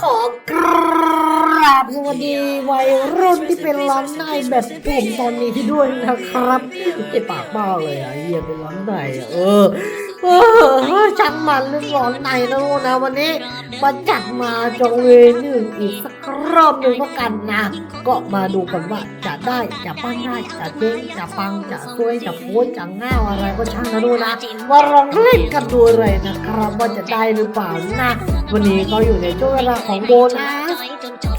ขอกราบสวัสดีวัยรุ่นที่เป็นร้อนในแบบผมตอนนี้ด้วยนะครับเจ็บปากบ้าเลยอะเยี่ยเป็นร้อนในอะเออเออช่างมันเรื่องร้อนในนะลูกนะวันนี้มาจัดมาจงเวหนึ่งอีกสัก รอบหนึ่งก็กันนะ ก็มาดูกันว่าจะได้จะปั้นได้จะเจ๊งจะปังจะซวยจะโพยจะง่าวอะไรก็ช่างนะดูนะว่าลองเล่นกันดูเลยนะครับว่าจะได้หรือเปล่านะวันนี้ก็อยู่ในช่วงเวลาของโบนัส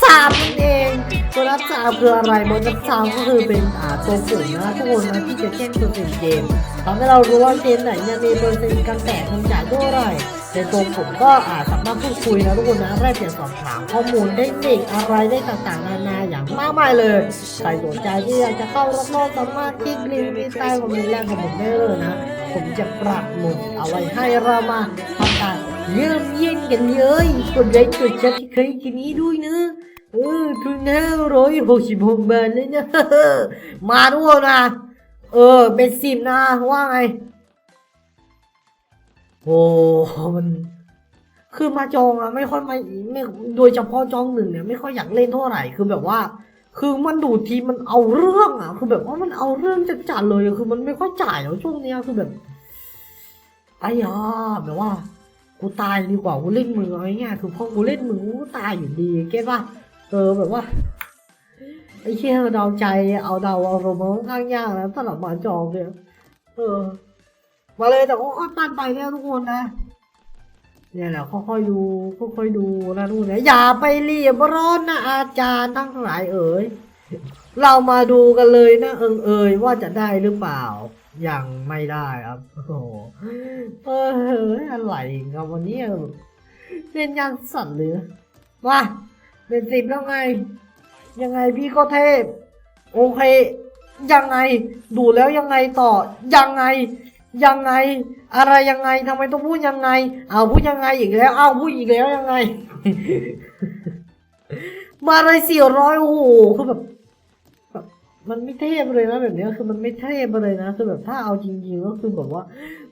สามนั่นเองโบนัสสามคืออะไรโบนัสสามก็คือเป็นอ่าตัวกลุ่มนะทุกคนนะที่จะแจ้งตัวเป็นเกมทำให้เรารู้ว่าเกมไหนเนี่ยมีเปอร์เซ็นต์การแตกมันจ่ายเท่าไหร่ ในตัวผมก็อาจสามารถพูดคุยนะทุกคนนะแลกเปลี่ยนสอบถามข้อมูลเทคนิคอะไรได้ต่างๆนานาอย่างมากมายเลยใครสนใจที่อยากจะเข้ารับรองสามารถคลิกลิงก์ที่ใต้คอมเมนต์แรกของผมได้เลยนะ ผมจะปรับหมุดเอาไว้ให้เรามาทำการเยี่ยมเยี่ยนกันเลยกดไลค์กดแชร์ที่เคยทีนี้ด้วยนะเออทุนห้าร้อยหกสิบหกบาทเลยนะมาด้วยนะ เออ เป็นสิบนะว่าไง โอ้มันคือมาจองอะไม่ค่อยไม่ไม่โดยเฉพาะจองหนึ่งเนี่ยไม่ค่อยอยากเล่นเท่าไหร่คือแบบว่า คือมันดูทีมันเอาเรื่องอะคือแบบว่ามันเอาเรื่องจัดจัดๆเลยคือมันไม่ค่อยจ่ายแล้วช่วงเนี้ยคือแบบไอ้ยาแบบว่ากูตายดีกว่ากูเล่นมือเอาง่ายคือพอกูเล่นมือกูตายอยู่ดีเก็ตป่ะเออแบบว่าไอ้เชี่ยเดาใจเอาเดาเอารมณ์ค่อนข้างยากนะสำหรับมาจองเนี่ยเออ มาเลยแต่ก็ค่อยปั้นไปเนี่ยทุกคนนะเนี่ยแหละค่อยๆดูค่อยๆดูนะทุกคนนะอย่าไปเรียบร้อนนะอาจารย์ทั้งหลายเอ๋ยเรามาดูกันเลยนะเอิงเอยว่าจะได้หรือเปล่ายังไม่ได้ครับโอ้โหเอออะไรครับวันนี้เล่นยังสั่นเลือมาเป็นสิบแล้วไง ยังไงพี่ก็เทพ โอเค ยังไง ดูแล้วยังไงต่อ ยังไง ยังไง อะไรยังไงทำไมต้องพูดยังไง เอาพูดยังไงอีกแล้ว เอาพูดอีกแล้วยังไง มาเลยสี่ร้อยโอ้โหคือแบบมันไม่เทพเลยนะแบบเนี้ยคือมันไม่เทพเลยนะคือแบบถ้าเอาจริงๆก็คือแบบว่า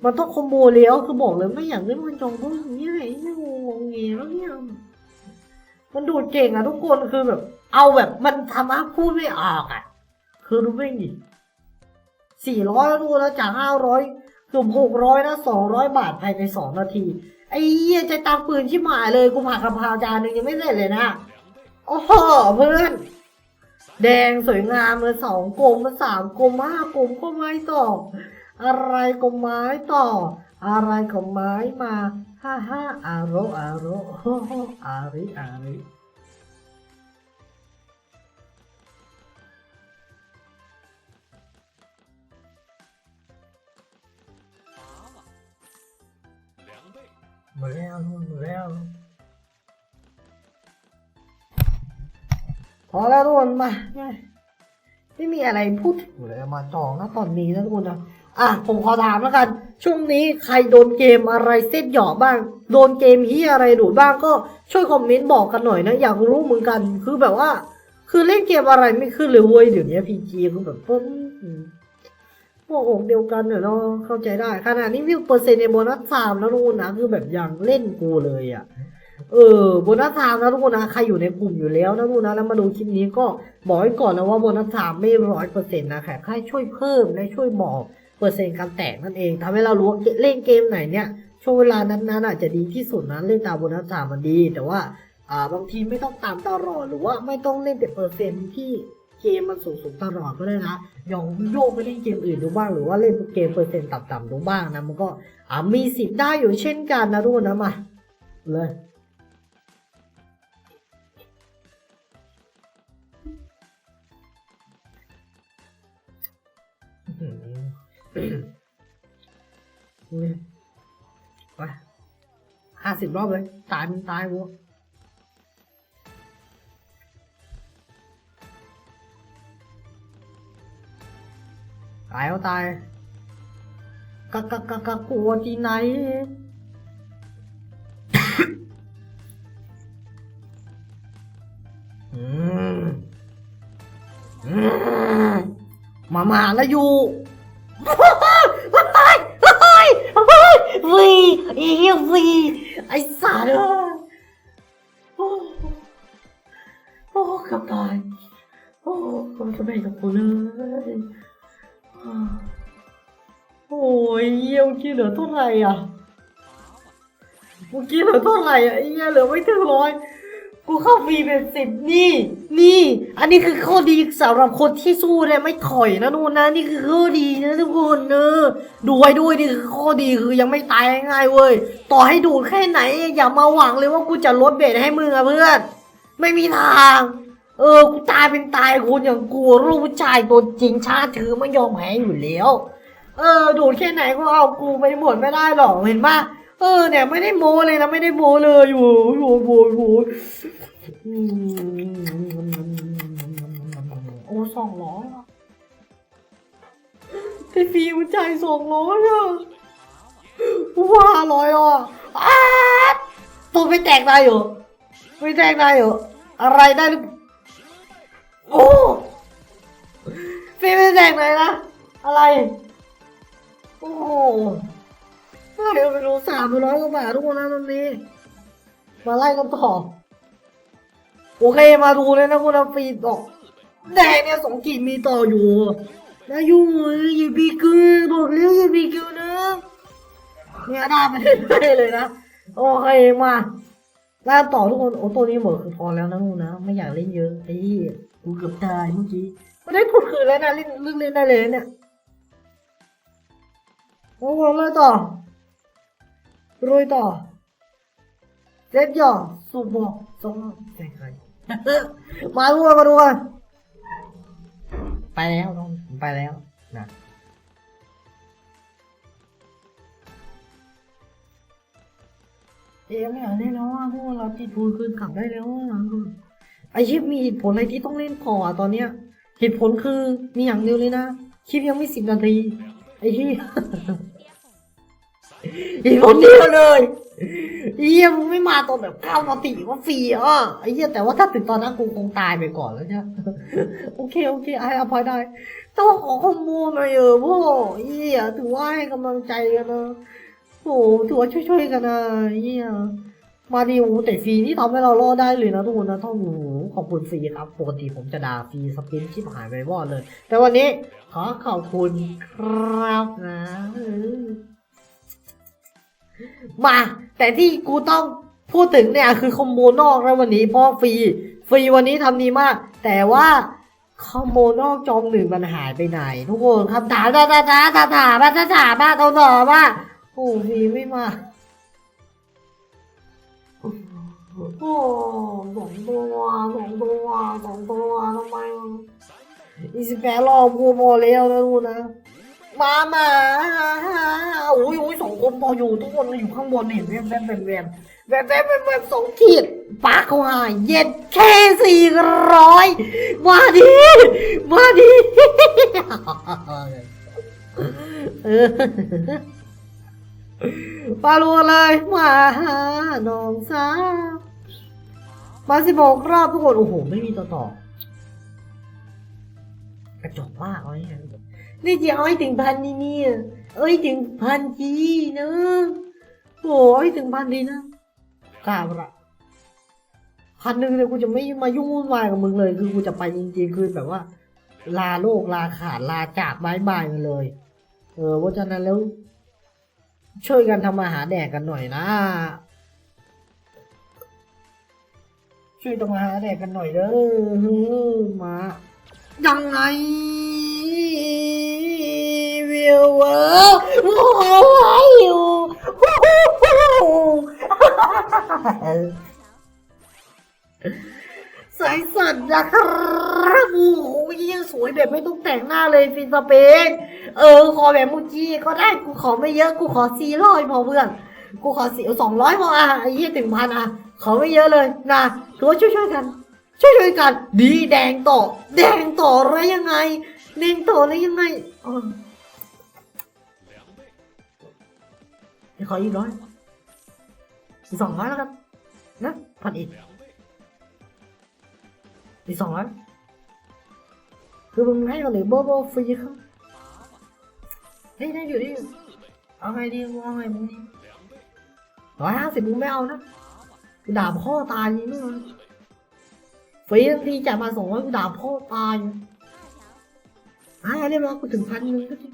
มันต้องคอมโบแล้วคือบอกเลยไม่อยากเล่นมันจองพวกนี้เลยไม่งงเงี้แล้วเนี่ยมันดูดเก่งอะทุกคนคือแบบ เอาแบบมันทำให้พูดไม่ออกอะคือรู้ไม่ดิสี่ร้อยรู้แล้วจากห้าร้อย กือบหกร้อยนะสองร้อยบาทภายในสองนาที ไอ้เหี้ยใจตามปืนชิบหายเลยกูผ่ากะเพราจานหนึ่งยังไม่เสร็จเลยนะโอ้โหเพื่อน แดงสวยงามเลยสองกลมมาสามกลมห้ากลมก็ไม้ต่อ อะไรก็ไม้ต่อ อะไรก็ไม้มาห้าห้าอาโรอาโรโฮโฮอาริอาริ มดแล้วหมดแล้ว พอแล้วทุกคนมาไม่มีอะไรพูดถึงเลยมาจองนะตอนนี้นะทุกคนนะอะผมขอถามแล้วกัน ช่วงนี้ใครโดนเกมอะไรเส้นหยอกบ้าง โดนเกมเฮียอะไรดูดบ้างก็ช่วยคอมเมนต์บอกกันหน่อยนะ อยากรู้เหมือนกัน คือแบบว่า คือเล่นเกมอะไรไม่ขึ้นเลยเว้ยเดี๋ยวนี้พีจีคือแบบต้น พวกอกเดียวกันเนาะเข้าใจได้ ขนาดนี้วิวเปอร์เซ็นต์ในโบนัสสามแล้วทุกคนนะคือแบบอย่างเล่นกูเลยอะเออโบนัสไทม์นะทุกคนนะใครอยู่ในกลุ่มอยู่แล้วนะทุกคนนะแล้วมาดูคลิปนี้ก็บอกไว้ก่อนนะว่าโบนัสไทม์ไม่ร้อยเปอร์เซ็นต์นะแค่แค่ช่วยเพิ่มและช่วยบอกเปอร์เซ็นต์การแตกนั่นเองทำให้เรารู้เล่นเกมไหนเนี่ยช่วงเวลานั้นๆอาจจะดีที่สุดนะเล่นตามโบนัสไทม์มันดี แต่ว่าอ่าบางทีไม่ต้องตามตลอดหรือว่าไม่ต้องเล่นแต่เปอร์เซ็นต์ที่ เกมมันสูงๆตลอดก็ได้นะยองโยกไปเล่นเกมอื่นดูบ้างหรือว่าเล่นเกมเปอร์เซ็นต์ต่ำๆดูบ้างนะมันก็อ่ามีสิทธิ์ได้อยู่เช่นกันนะทุกคนนะมาเลยไปห้าสิบรอบเลย ตายมึงตายวัว ตายเอาตายกะกะกะกะกลัวที่ไหนอืมอืมมามาแล้วอยู่เฮ้ยเฮ้ยเฮ้ยวีอ้เหี้ยวีไอ้สัตว์เอ้โอ้กับตายโอ้ผมจะไม่กับกูเลย โอ้ยเยี่ยมกี้เหลือเท่าไหร่อะเมื่อกี้เหลือเท่าไหร่อะไอ้เหี้ยเหลือไม่ถึงร้อยกูเข้าฟรีเป็นสิบนี่ นี่ อันนี้คือข้อดีสำหรับคนที่สู้เนี่ยไม่ถอยนะนู่นนะนี่คือข้อดีนะทุกคนเนอะดูไว้ด้วยนี่คือข้อดีคือยังไม่ตายง่ายๆเว้ยต่อให้ดูดแค่ไหน อย่ามาหวังเลยว่ากูจะลดเบสให้มึงอะเพื่อน ไม่มีทาง เออกูตายเป็นตายคนอย่างกูรูปผู้ชายตัวจริงชาติถือไม่ยอมแพ้อยู่แล้ว เออดูดแค่ไหนก็เอากูไปหมดไม่ได้หรอกเห็นปะเออเนี่ยไม่ได้โมเลยนะไม่ได้โมเลยอยู่อยู่อยู่อยู่โอ้สองร้อยอะไอฟีมันจ่ายสองร้อยอะว้าร้อยอะตัวไม่แตกได้เหรอไม่แตกได้เหรออะไรได้หรือ โอ้ฟรีไม่แตกไหนนะ อะไร โอ้โหได้ไปรู้สามร้อยกว่าบาททุกคนนะตอนนี้ มาไล่กันต่อ โอเค มาดูเลยนะคุณฟีดบอกแดงเนี่ยสองขีดมีต่ออยู่นะยุ่งเลยอย่าบีกิวบอกแล้วอย่าบีกิวนะเนี่ยได้ไปเรื่อยเลยนะ โอเคมา ล่าต่อทุกคนโอ้ตัวนี้หมดคือพอแล้วนะลูกนะ ไม่อยากเล่นเยอะไอ้เหี้ยกูเกือบตายเมื่อกี้ไม่ได้พูดคืนแล้วนะเล่นเล่นเล่นได้เลยเนี่ยโอ้โหเลยต่อรวยต่อเซ็ตย่อสูบบอกสองใส่ใครมาดูกันมาดูกันไปแล้วน้องไปแล้วนะ เอ๊ะไม่อยากเล่นแล้วอะพวกเราติดพูนคืนกลับได้แล้วอะไอชิปมีเหตุผลอะไรที่ต้องเล่นต่ออะตอนเนี้ย เหตุผลคือมีอย่างเดียวเลยนะคลิปยังไม่สิบนาทีไอ้ที่อีกคนเดียวเลยไอ้เหี้ยมึงไม่มาตอนแบบข้าวปกติว่าฟรีอะไอ้เหี้ยแต่ว่าถ้าถึงตอนนั้นกูคงตายไปก่อนแล้วเนี่ยโอเคโอเคให้อภัยได้แต่ว่าขอข้อมูลหน่อยเออพวกไอ้เหี้ยถือว่าให้กำลังใจกันนะ โอ้ถือว่าช่วยๆกันนะไอ้เหี้ยมาดีโอแต่ฟรีที่ทำให้เรารอดได้เลยนะทุกคนนะต้องโอ้โหขอบคุณฟรีครับปกติผมจะด่าฟรีสปินชิบหายไปวอดเลย แต่วันนี้ขอขอบคุณครับนะมา แต่ที่กูต้องพูดถึงเนี่ยคือคอมโบนอกแล้ววันนี้เพราะฟรีฟรีวันนี้ทำดีมาก แต่ว่าคอมโบนอกจอมหนึ่งมันหายไปไหน ทุกคนคำถามถามถามถามถามถามถามถามมาตอบตอบมา โอ้วีไม่มา โอ้สองตัวสองตัวสองตัวทำไมอีสิบแปดรอบกูพอแล้วนะลูกนะ มามาโอ้ยโอ้ยสองคนพออยู่ทุกคนอยู่ข้างบนนี่แวมแวมแวมแวมแวมแวมแวมสองขีดปากเขาหายเย็ดแค่สี่ร้อยมาดิมาดิเออ มาลัวเลยมาหาน้องสาวมาสิบหกรอบทุกคน โอ้โห ไม่มีต่อต่อกระจกมากเลยเนี่ยนี่จะเอาให้ถึงพันนี่เนี่ยเอ้ยถึงพันทีนะโอ้ยถึงพันดีนะกล้าปะละพันหนึ่งเนี่ยกูจะไม่มายุ่งวุ่นวายกับมึงเลย คือกูจะไปจริงๆคือแบบว่า ลาโลกลาขาดลาจากบายบายเลย เออเพราะฉะนั้นแล้ว ช่วยกันทำอาหาแดกกันหน่อยนะ ช่วยทำอาหาแดกกันหน่อยเด้อมา ยังไงวิวเวอร์โอ้ยอยู่สายสันนะครับโอ้โหยังสวยแบบไม่ต้องแต่งหน้าเลยฟินสเปนเออ ขอแบบมูจิก็ได้กูขอไม่เยอะกูขอสี่ร้อยพอเพื่อนกูขอสี่สองร้อยพออะไอ้ยี่ถึงพันอะขอไม่เยอะเลยนะถือว่าช่วยๆกัน ช่วยๆกัน ดีแดงต่อ แดงต่อแล้วยังไงแดงต่อแล้วยังไงเออเดี๋ยวขออีกร้อยสองร้อยแล้วกันนะพันอีก อีสองร้อยคือมึงให้เราหรือโบโบฟรีครับเฮ้ยได้อยู่ดิเอาไงดีเอาไงมึงดีร้อยห้าสิบมึงไม่เอานะกูด่าพ่อตายยิงไม่เอาฟรีทันทีจ่ายมาสองร้อยกูด่าพ่อตายอ่าเรียบร้อยกูถึงพันหนึงก็จริง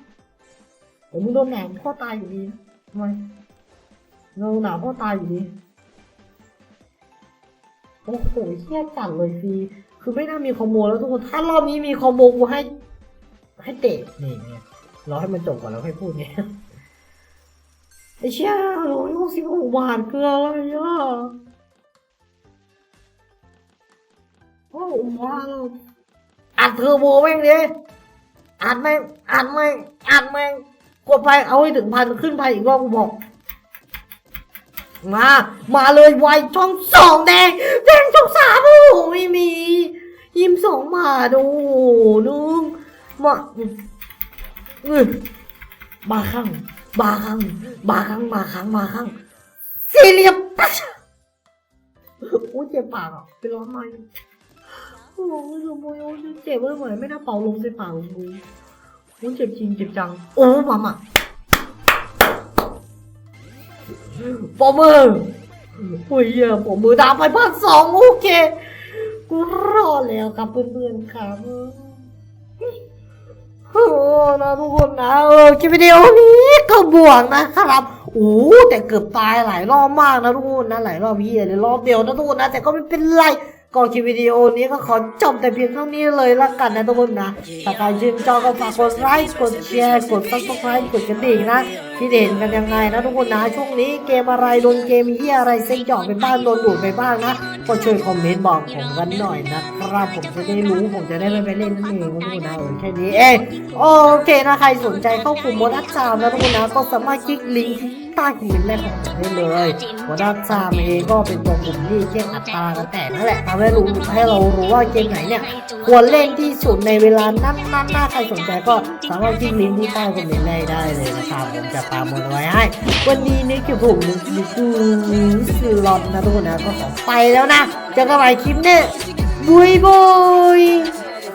แต่มึงโดนแหนมพ่อตายอยู่ดีนะทำไมเราหนาพ่อตายอยู่ดีโอ้โหเฮี้ยจัดเลยฟรี คือไม่น่ามีคอมโบแล้วทุกคน ถ้ารอบนี้มีคอมโบกูให้ ให้เตะนี่เนี่ยรอให้มันจบก่อนแล้วค่อยพูดเนี่ยไอ้เชี่ยร้ยหกสิบหกบาทเกลืออะไรอะโอ้ว้าวอัดเทอร์โบแม่งดิอัดแม่งอัดแม่งอัดแม่งกดไปเอาให้ถึงพันขึ้นไปอีกรอบกูบอก มา มาเลยไวช่องสองแดงแดงช่องสามโอ้ สองมาดูนึงมาอืมบาข้างบาข้างบาข้างบาข้างบาข้างสี่เหลี่ยมปัชอู้เจ็บปากอะเป็นร้อนไหมโอ้โหสมบูรณ์เจ็บเลยเหมือนไม่น่าเป่าลมใส่ปากของกูอู้เจ็บจริงเจ็บจัง โอ้มามาปอมือโอ้ยเหี้ยปอมือดาวไปพันสองโอเค รอดแล้วครับเพื่อนๆครับโอ้นะทุกคนนะเออคลิปวิดีโอนี้ก็บวกนะครับโอ้แต่เกือบตายหลายรอบมากนะทุกคนนะหลายรอบเฮียเลยรอบเดียวนะทุกคนนะแต่ก็ไม่เป็นไรก็คลิปวิดีโอนี้ก็ขอจบแต่เพียงเท่านี้เลยละกันนะทุกคนนะถ้าใครชื่นชอบก็ฝากกดไลค์กดแชร์กดซับสไครต์กดกระดิ่งนะ คิดเห็นกันยังไงนะทุกคนนะช่วงนี้เกมอะไรโดนเกมเฮียอะไรเซ็งจ่อไปบ้างโดนดูดไปบ้างนะก็ช่วยคอมเมนต์บอกผมกันหน่อยนะครับผมจะได้รู้ผมจะได้ไม่ไปเล่นนั่นเองทุกคนนะเออแค่นี้เองโอเคนะใครสนใจเข้ากลุ่มโมดัสซามนะทุกคนนะก็สามารถคลิกลิงก์ที่ใต้คอมเมนต์แรกของผมได้เลยโมดัสซามเองก็เป็นตัวกลุ่มที่เช็คอัตรากันแต่นั่นแหละทำให้รู้ให้เรารู้ว่าเกมไหนเนี่ยควรเล่นที่สุดในเวลานั้นนั้นถ้าใครสนใจก็สามารถคลิกลิงก์ที่ใต้คอมเมนต์ได้ได้เลยนะครับผมจะตามมันไว้ให้ วันนี้นี่คือผมดิคูสลอนนะทุกคนนะก็ขอไปแล้วนะเจอกันใหม่คลิปหนี้บุยบุย